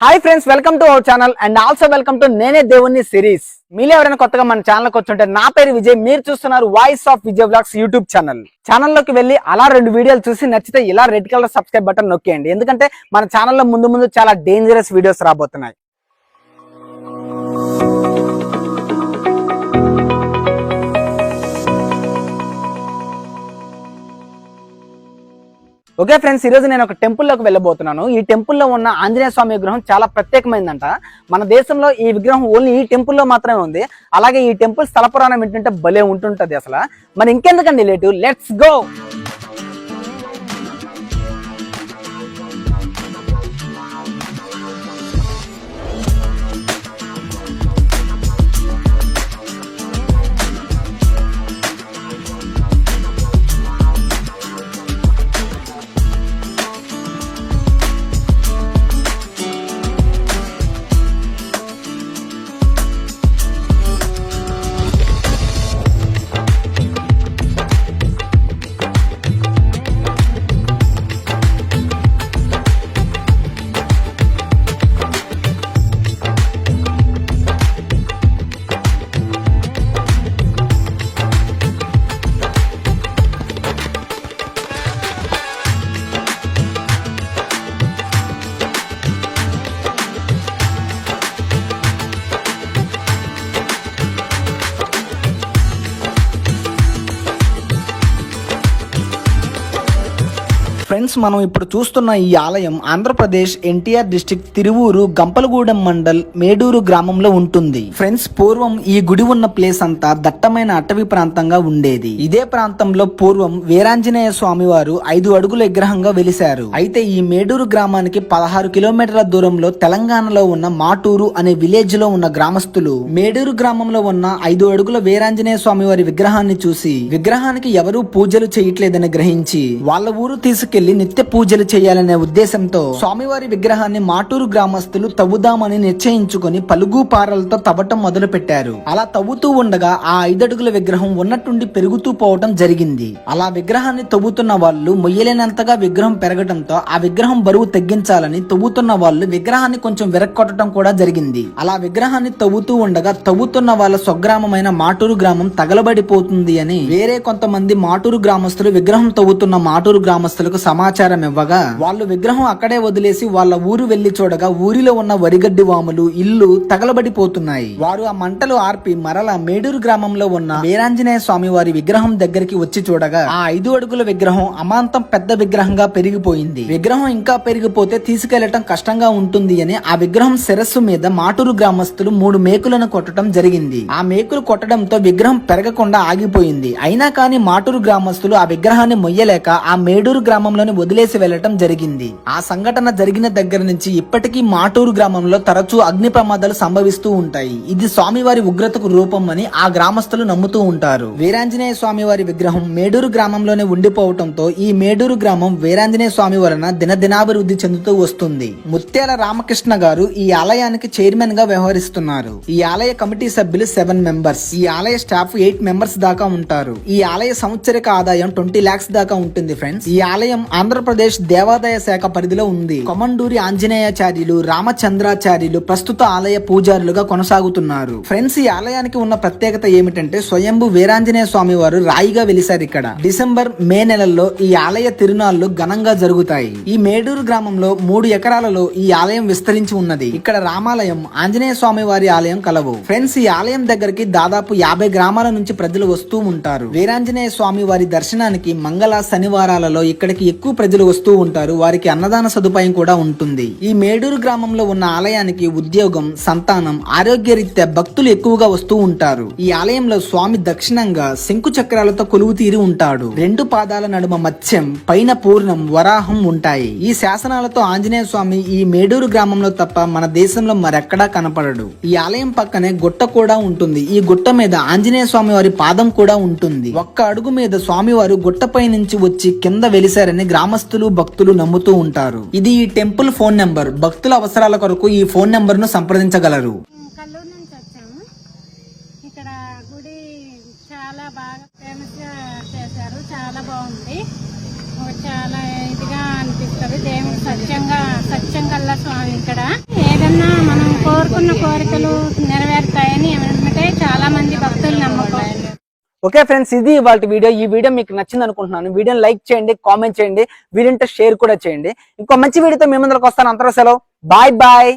Hi friends welcome to our channel and also welcome to నేనే దేవుని series మీరు ఎవరైనా కొత్తగా మన ఛానల్ వచ్చుంటే నా పేరు విజయ్. మీరు చూస్తున్నారు voice of Vijay vlogs YouTube channel ఛానల్లోకి వెళ్ళి అలా రెండు వీడియోలు చూసి నచ్చితే ఇలా రెడ్ కలర్ సబ్స్క్రైబ్ బటన్ నొక్కేయండి. ఎందుకంటే మన ఛానల్లో ముందు ముందు చాలా డేంజరస్ వీడియోస్ రాబోతున్నాయి. ఓకే ఫ్రెండ్స్ ఈరోజు నేను ఒక టెంపుల్లోకి వెళ్ళబోతున్నాను. ఈ టెంపుల్లో ఉన్న ఆంజనేయ స్వామి విగ్రహం చాలా ప్రత్యేకమైందంట. మన దేశంలో ఈ విగ్రహం ఓన్లీ ఈ టెంపుల్లో మాత్రమే ఉంది. అలాగే ఈ టెంపుల్ స్థల పురాణం ఏంటంటే భలే ఉంటుంటది అసలు. మరి ఇంకెందుకండి లేటు? లెట్స్ గో ఫ్రెండ్స్ మనం ఇప్పుడు చూస్తున్న ఈ ఆలయం ఆంధ్రప్రదేశ్ ఎన్టీఆర్ డిస్టిక్ తిరువూరు గంపలగూడెం మండల్ మేడూరు గ్రామంలో ఉంటుంది. ఫ్రెండ్స్ పూర్వం ఈ గుడి ఉన్న ప్లేస్ అంతా దట్టమైన అటవీ ప్రాంతంగా ఉండేది. ఇదే ప్రాంతంలో పూర్వం వీరాంజనేయ స్వామి వారు ఐదు అడుగుల విగ్రహంగా వెలిశారు. అయితే ఈ మేడూరు గ్రామానికి పదహారు కిలోమీటర్ల దూరంలో తెలంగాణలో ఉన్న మాటూరు అనే విలేజ్లో ఉన్న గ్రామస్తులు మేడూరు గ్రామంలో ఉన్న ఐదు అడుగుల వీరాంజనేయ స్వామి వారి విగ్రహాన్ని చూసి విగ్రహానికి ఎవరూ పూజలు చేయట్లేదని గ్రహించి వాళ్ళ ఊరు తీసుకెళ్ళి నిత్య పూజలు చేయాలనే ఉద్దేశంతో స్వామివారి విగ్రహాన్ని మాటూరు గ్రామస్తులు తవ్వుదామని నిశ్చయించుకొని పలుగు పారలతో తవ్వటం మొదలు పెట్టారు అలా తవ్వుతూ ఉండగా ఆ ఐదడుగుల విగ్రహం ఉన్నట్టుండి పెరుగుతూ పోవటం జరిగింది. అలా విగ్రహాన్ని తవ్వుతున్న వాళ్ళు మొయ్యలేనంతగా విగ్రహం పెరగటంతో ఆ విగ్రహం బరువు తగ్గించాలని తవ్వుతున్న వాళ్ళు విగ్రహాన్ని కొంచెం విరక్కొట్టడం కూడా జరిగింది. అలా విగ్రహాన్ని తవ్వుతూ ఉండగా తవ్వుతున్న వాళ్ళ స్వగ్రామమైన మాటూరు గ్రామం తగలబడిపోతుంది అని వేరే కొంతమంది మాటూరు గ్రామస్తులు విగ్రహం తవ్వుతున్న మాటూరు గ్రామస్తులకు సమాచారం ఇవ్వగా వాళ్ళు విగ్రహం అక్కడే వదిలేసి వాళ్ళ ఊరు వెళ్ళి చూడగా ఊరిలో ఉన్న వరిగడ్డి వాములు ఇల్లు తగలబడిపోతున్నాయి. వారు ఆ మంటలు ఆర్పి మరల మేడూరు గ్రామంలో ఉన్న వీరాంజనేయ స్వామి వారి విగ్రహం దగ్గరికి వచ్చి చూడగా ఆ ఐదు అడుగుల విగ్రహం అమాంతం పెద్ద విగ్రహంగా పెరిగిపోయింది. విగ్రహం ఇంకా పెరిగిపోతే తీసుకెళ్ళటం కష్టంగా ఉంటుంది అని ఆ విగ్రహం శిరస్సు మీద మాటూరు గ్రామస్తులు మూడు మేకులను కొట్టడం జరిగింది. ఆ మేకులు కొట్టడంతో విగ్రహం పెరగకుండా ఆగిపోయింది. అయినా కానీ మాటూరు గ్రామస్తులు ఆ విగ్రహాన్ని మొయ్యలేక ఆ మేడూరు గ్రామంలోని వదిలేసి వెళ్ళటం జరిగింది. ఆ సంఘటన జరిగిన దగ్గర నుంచి ఇప్పటికీ మాటూరు గ్రామంలో తరచూ అగ్ని ప్రమాదాలు సంభవిస్తూ ఉంటాయి. ఇది స్వామివారి ఉగ్రతకు రూపం అని ఆ గ్రామస్తులు నమ్ముతూ ఉంటారు. వీరాంజనేయ స్వామి వారి విగ్రహం మేడూరు గ్రామంలోనే ఉండిపోవటంతో ఈ మేడూరు గ్రామం వీరాంజనేయ స్వామి వలన దినదినాభివృద్ధి చెందుతూ వస్తుంది. ముత్యాల రామకృష్ణ గారు ఈ ఆలయానికి చైర్మన్గా వ్యవహరిస్తున్నారు. ఈ ఆలయ కమిటీ సభ్యులు సెవెన్ మెంబర్స్. ఈ ఆలయ స్టాఫ్ ఎయిట్ మెంబర్స్ దాకా ఉంటారు. ఈ ఆలయ సంవత్సరిక ఆదాయం ట్వంటీ లాక్స్ దాకా ఉంటుంది ఫ్రెండ్స్. ఈ ఆలయం ఆంధ్రప్రదేశ్ దేవాదాయ శాఖ పరిధిలో ఉంది. కొమండూరి ఆంజనేయాచార్యులు రామచంద్రాచార్యులు ప్రస్తుత ఆలయ పూజారులుగా కొనసాగుతున్నారు. ఫ్రెండ్స్ ఈ ఆలయానికి ఉన్న ప్రత్యేకత ఏమిటంటే స్వయంభు వీరాంజనేయ స్వామి వారు రాయిగా వెలిశారు ఇక్కడ. డిసెంబర్ మే నెలల్లో ఈ ఆలయ తిరునాళ్ళు ఘనంగా జరుగుతాయి. ఈ మేడూరు గ్రామంలో మూడు ఎకరాలలో ఈ ఆలయం విస్తరించి ఉన్నది. ఇక్కడ రామాలయం ఆంజనేయ స్వామి వారి ఆలయం కలవు. ఫ్రెండ్స్ ఈ ఆలయం దగ్గరికి దాదాపు యాభై గ్రామాల నుంచి ప్రజలు వస్తూ ఉంటారు. వీరాంజనేయ స్వామి వారి దర్శనానికి మంగళ శనివారాలలో ఇక్కడికి ఎక్కువ ప్రజలు వస్తూ ఉంటారు వారికి అన్నదాన సదుపాయం కూడా ఉంటుంది. ఈ మేడూరు గ్రామంలో ఉన్న ఆలయానికి ఉద్యోగం సంతానం ఆరోగ్యరీత్యా భక్తులు ఎక్కువగా వస్తూ ఉంటారు. ఈ ఆలయంలో స్వామి దక్షిణంగా శంకు చక్రాలతో కొలువు తీరి ఉంటాడు. రెండు పాదాల నడుమ మత్స్యం పైన పూర్ణం వరాహం ఉంటాయి. ఈ శాసనాలతో ఆంజనేయ స్వామి ఈ మేడూరు గ్రామంలో తప్ప మన దేశంలో మరెక్కడా కనపడడు. ఈ ఆలయం పక్కనే గుట్ట కూడా ఉంటుంది. ఈ గుట్ట మీద ఆంజనేయ స్వామి వారి పాదం కూడా ఉంటుంది. ఒక్క అడుగు మీద స్వామివారు గుట్టపై నుంచి వచ్చి కింద వెలిశారని గ్రామస్తులు భక్తులు నమ్ముతూ ఉంటారు. ఇది ఈ టెంపుల్ ఫోన్ నెంబర్. భక్తుల అవసరాల కొరకు ఈ ఫోన్ నెంబర్ను సంప్రదించగలరు కల్లూరు నుంచి వచ్చాము. ఇక్కడ గుడి చాలా బాగా ఫేమస్గా చేశారు. చాలా బాగుంది. చాలా ఇదిగా అనిపిస్తుంది. దేవుడు సత్యంగా సత్యం కల్లా స్వామి ఇక్కడ. ఏం అనుకున్న కోరికలు నెరవేరుతాయని ఏమంటే చాలా మంది భక్తులు నమ్మకం ఓకే ఫ్రెండ్స్ ఇది వాళ్ళ వీడియో. ఈ వీడియో మీకు నచ్చింది అనుకుంటున్నాను. వీడియోని లైక్ చేయండి కామెంట్ చేయండి వీడింటే షేర్ కూడా చేయండి. ఇంకో మంచి వీడియోతో మేము ముందరకు వస్తాను. అంతరం సెలవు. Bye bye.